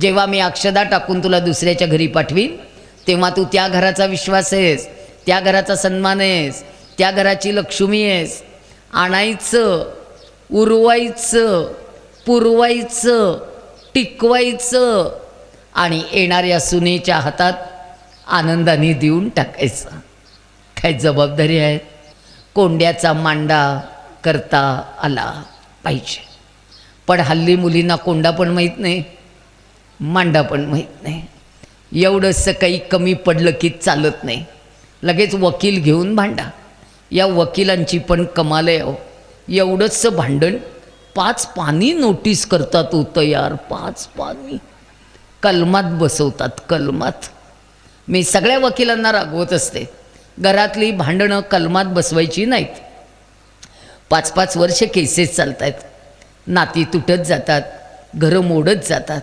जेव्हा मी अक्षदा टाकून तुला दुसऱ्याच्या घरी पाठवीन तेव्हा तू त्या घराचा विश्वास आहेस त्या घराचा सन्मान आहेस त्या घराची लक्ष्मी आहेस. आणायचं उरवायचं पुरवायचं टिकवायचं आणि येणाऱ्या सुनेच्या हातात आनंदाने देऊन टाकायचं. काय जबाबदारी आहे? कोंड्याचा मांडा करता आला पाहिजे. पण हल्ली मुलींना कोंडा पण माहीत नाही. मांडा पण माहीत नाही. एवढंसं काही कमी पडलं की चालत नाही. लगेच वकील घेऊन भांडा. या वकिलांची पण कमाल आहे हो एवढंसं भांडण पाच पानी नोटीस करतात हो तयार पाच पाणी. कलमात बसवतात कलमात. मी सगळ्या वकिलांना रागवत असते. घरातली भांडणं कलमात बसवायची नाहीत. पाच पाच वर्ष केसेस चालत आहेत नाती तुटत जातात घरं मोडत जातात.